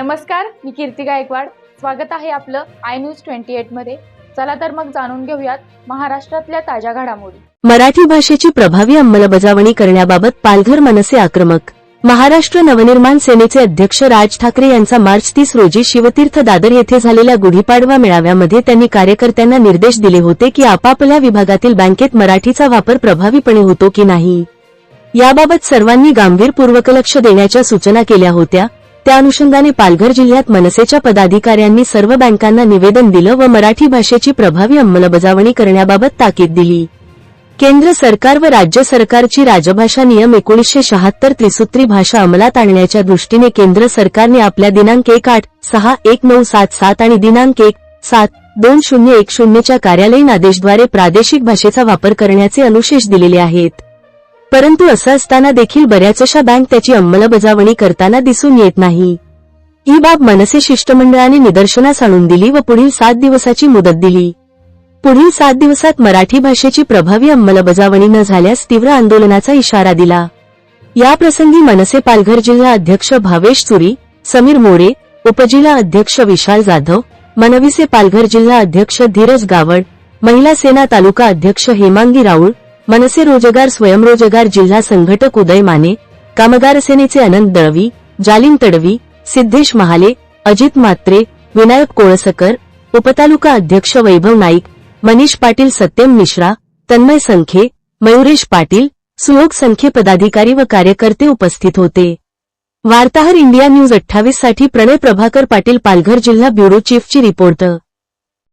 नमस्कार मी कीर्ती गायकवाड. स्वागत आहे आपलं आय न्यूज ट्वेंटी एटमध्ये. चला तर मग जाणून घेऊयात महाराष्ट्रातल्या ताज्या घडामोडी. मराठी भाषेची प्रभावी अंमलबजावणी करण्याबाबत पालघर मनसे आक्रमक. महाराष्ट्र नवनिर्माण सेनेचे अध्यक्ष राज ठाकरे यांचा मार्च तीस रोजी शिवतीर्थ दादर येथे झालेल्या गुढीपाडवा मेळाव्यामध्ये त्यांनी कार्यकर्त्यांना निर्देश दिले होते की आपापल्या विभागातील बँकेत मराठीचा वापर प्रभावीपणे होतो की नाही. याबाबत सर्वांनी गांभीरपूर्वक लक्ष देण्याच्या सूचना केल्या होत्या. त्या अनुषंगाने पालघर जिल्ह्यात मनसेच्या पदाधिकाऱ्यांनी सर्व बँकांना निवेदन दिलं व मराठी भाषेची प्रभावी अंमलबजावणी करण्याबाबत ताकीद दिली. केंद्र सरकार व राज्य सरकारची राजभाषा नियम एकोणीसशे शहात्तर त्रिसूत्री भाषा अंमलात आणण्याच्या दृष्टीने केंद्र सरकारने आपल्या दिनांक एक आठ सहा एक नऊ सात सात आणि दिनांक एक सात दोन शून्य एक शून्यच्या कार्यालयीन आदेशद्वारे प्रादेशिक भाषेचा वापर करण्याचे अनुशेष दिलेले आहेत. परंतु असं असताना देखील बऱ्याचशा बँक त्याची अंमलबजावणी करताना दिसून येत नाही. ही बाब मनसे शिष्टमंडळाने निदर्शनास आणून दिली व पुढील सात दिवसाची मुदत दिली. पुढील सात दिवसात मराठी भाषेची प्रभावी अंमलबजावणी न झाल्यास तीव्र आंदोलनाचा इशारा दिला. या प्रसंगी मनसे पालघर जिल्हा अध्यक्ष भावेश चुरी समीर मोरे उपजिल्हा अध्यक्ष विशाल जाधव मनविसे पालघर जिल्हा अध्यक्ष धीरज गावड महिला सेना तालुका अध्यक्ष हेमांगी राऊळ मनसे रोजगार स्वयंरोजगार जिल्हा संघटक उदय माने कामगार सेनेचे अनंत दळवी जालिम तडवी सिद्धेश महाले अजित मात्रे विनायक कोळसकर उपतालुका अध्यक्ष वैभव नाईक मनीष पाटील सत्यम मिश्रा तन्मय संखे मयुरेश पाटील सुयोग संखे पदाधिकारी व कार्यकर्ते उपस्थित होते. वार्ताहर इंडिया न्यूज अठ्ठावीससाठी प्रणय प्रभाकर पाटील पालघर जिल्हा ब्युरो चीफची रिपोर्ट.